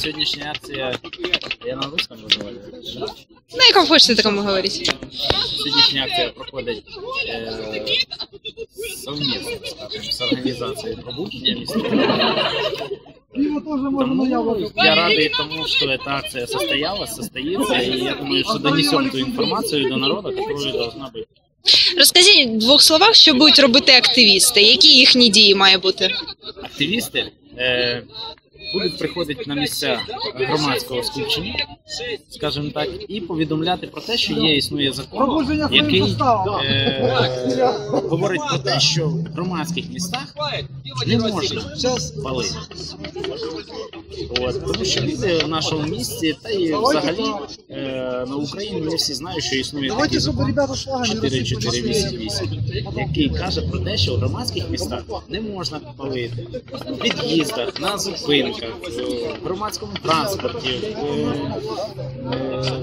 Сегодняшняя акция, я на русском разговариваю. На якому хочете такому говорити? Сегодняшняя акция проходить э, совместно, скажем, с организацией пробуждения Тому я радий тому, что эта акция состоялась, состоится, и я думаю, что донесем ту информацию до народа, которая должна быть. Розкажіть в двох словах, що будуть робити активісти, які їхні дії має бути. Активісти е, будуть приходити на місця громадського скупчення, скажімо так, і повідомляти про те, що є існує закон, який е, говорить про те, що в громадських містах не можна палити. От, тому що люди в нашому місті, та і взагалі е, на Україні не всі знають, що існує такий закон 4488, який каже про те, що в громадських містах не можна палити. В під'їздах, на зупинках, в громадському транспорті,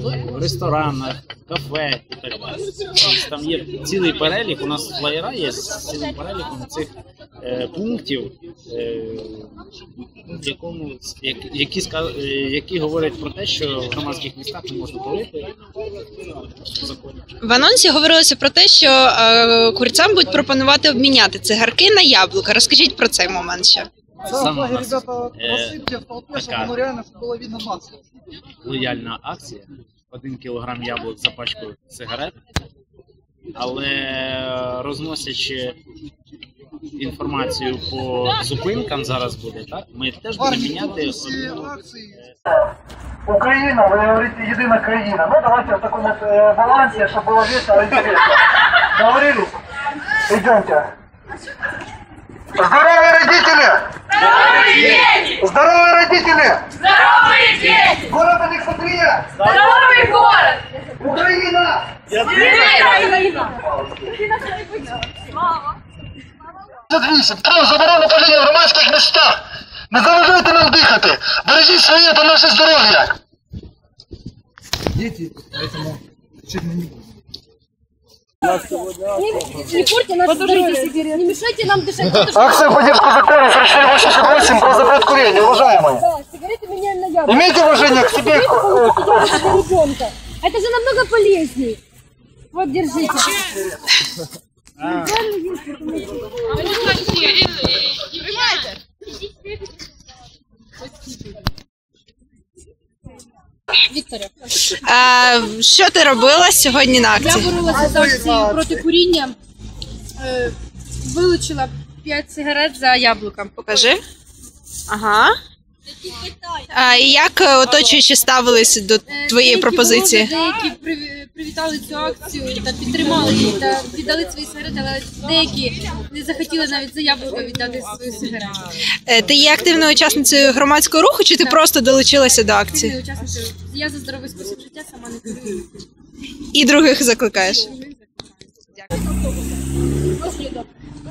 в, е, ресторанах, кафе і так далі. Там є цілий перелік. У нас флаєра є з цілим переліком цих е, пунктів, е, в якому які які говорять про те, що в громадських містах не можна палити в анонсі говорилося про те, що курцям будуть пропонувати обміняти цигарки на яблука. Розкажіть про цей момент ще. Саме у Сам нас, ребята, э, посыпьте в толпе, чтобы такая. ну реально чтобы было видно масло. лояльна акція. Один кілограм яблук за пачку сигарет. Але розносячи інформацію по зупинкам зараз буде, так? Ми теж будемо Парни, міняти. все одну- акции. Украина, вы говорите, единая краина. Ну, давайте в таком вот э, балансе, чтобы было весело и интересно. Договорились? Идемте. Здоровые родители! Здоровые родители! Здоровые дети! Город Александрия! Здоровый город! Украина! Украина! 58. Про заборону паління в громадських містах. Не заважайте нам дихати. Бережіть своє та наше здоров'я. Дети, поэтому чуть не Не портите наше здоровье, не мешайте нам дышать. Акция в поддержку закона 4488 про запрет курения, уважаемые. да, сигареты меняем на яблоко. Имейте уважение к себе. ребенка. Это же намного полезней. Вот, держите. Вікторія, Е, що ти робила сьогодні на я акції? боролася з акцією проти куріння. Е, Вилучила 5 сигарет за яблука. Покажи. Ага. А, і як е, оточуючі ставились до Е, твоєї деякі пропозиції? були, Деякі при- привітали цю акцію та підтримали її та віддали свої сигарети, але деякі не захотіли навіть за віддати свою сигарету. Е, Ти є активною учасницею громадського руху, чи ти Так. просто долучилася до акції? Учасницею. Я за здоровий спосіб життя сама не курю. І других закликаєш?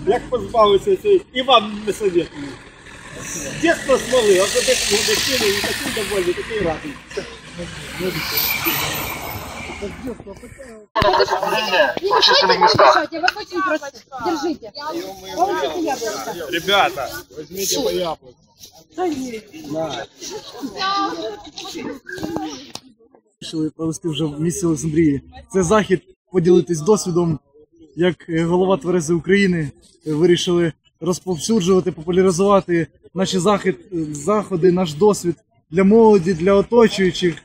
Як позбавитися цієї і вам не советую. Дєтство смоли, а вже десь годочини і такий довольний, такий радий. Держите. Ребята, візьміть по яблуку. Вирішили провести вже в місті Олександрії. Це захід поділитись досвідом, як голова Тверези України е, вирішили розповсюджувати, популяризувати наші захід, заходи, наш досвід для молоді, для оточуючих,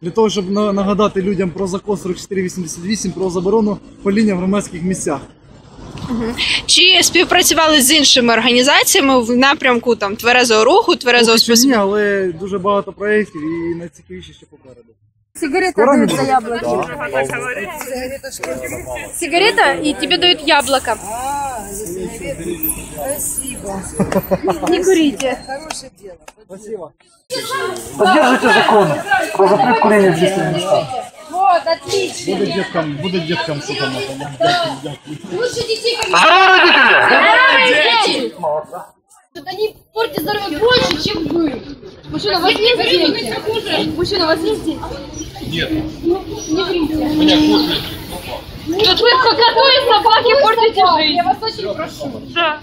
для того, щоб нагадати людям про закон 4488, про заборону паління в громадських місцях. Чи співпрацювали з іншими організаціями в напрямку там тверезого руху, тверезого способу? ні, але дуже багато проєктів і найцікавіше ще попереду. Сигарета Скоро дают за будет? яблоко. Сигарета, и тебе дают яблоко. Не курите. Поддержите закон про запрет курения в общественных местах. Вот, отлично. Буде діткам, буде діткам що там. Лучше детей как Здоровые родители! Здоровые дети. Они портят здоровье больше, чем вы. Мужчина, у вас есть дети? Мужчина, у вас есть дети? Нет. Не врите. Тут вы как коты и собаки портите жизнь. Я вас очень прошу. Да.